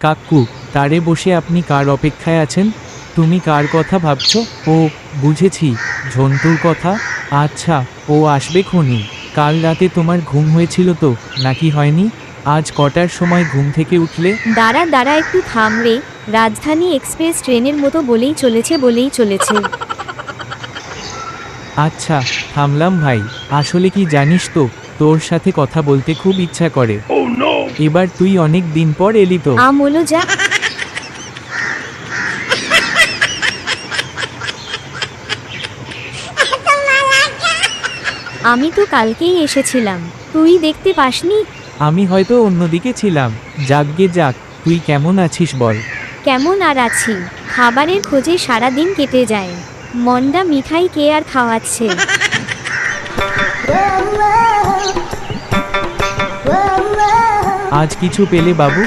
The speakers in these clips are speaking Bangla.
কাকু তারে বসে আপনি কার অপেক্ষায় আছেন? তুমি কার কথা ভাবছ? ও বুঝেছি ঝন্টুর কথা। আচ্ছা ও আসবে খনি। কাল রাতে তোমার ঘুম হয়েছিল তো নাকি হয়নি? আজ কটার সময় ঘুম থেকে উঠলে? দাঁড়া দাঁড়া একটু থাম রে। রাজধানী এক্সপ্রেস ট্রেনের মতো বলেই চলেছে বলেই চলেছে। আচ্ছা থামলাম ভাই। আসলে কি জানিস তো তোর সাথে কথা বলতে খুব ইচ্ছা করে। এবার তুই অনেক দিন পর এলি তো। আমলো যা। আমি তো কালকেই এসেছিলাম। তুই দেখতে পাসনি? আমি হয়তো অন্যদিকে ছিলাম। যাকগে যাক তুই কেমন আছিস বল? কেমন আর আছি? খাবারের খোঁজে সারা দিন কেটে যায়। মন্ডা মিঠাই কে আর খাওয়াচ্ছে? আজ কিছু পেলে বাবু।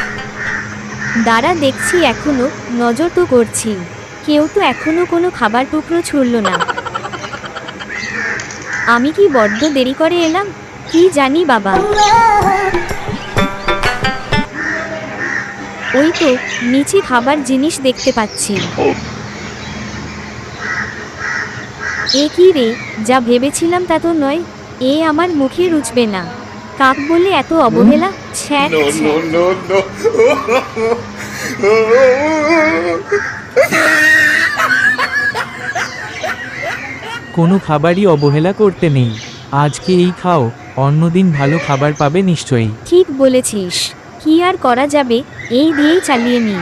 দাঁড়া দেখছি এখনও, নজর তো করছি। কেউ তো এখনও কোনো খাবার টুকরো ছুড়ল না। আমি কি বড্ড দেরি করে এলাম? কি জানি বাবা। ওই তো নিচে খাবার জিনিস দেখতে পাচ্ছি। এ কি রে, যা ভেবেছিলাম তা তো নয়, এ আমার মুখে রুচবে না। কাক বলে এত অবহেলা? no, no, কোনো খাবারই অবহেলা করতে নেই। আজকে এই খাও অন্যদিন ভালো খাবার পাবে নিশ্চয়ই। ঠিক বলেছিস। কি আর করা যাবে? এই দিয়েই চালিয়ে নিই।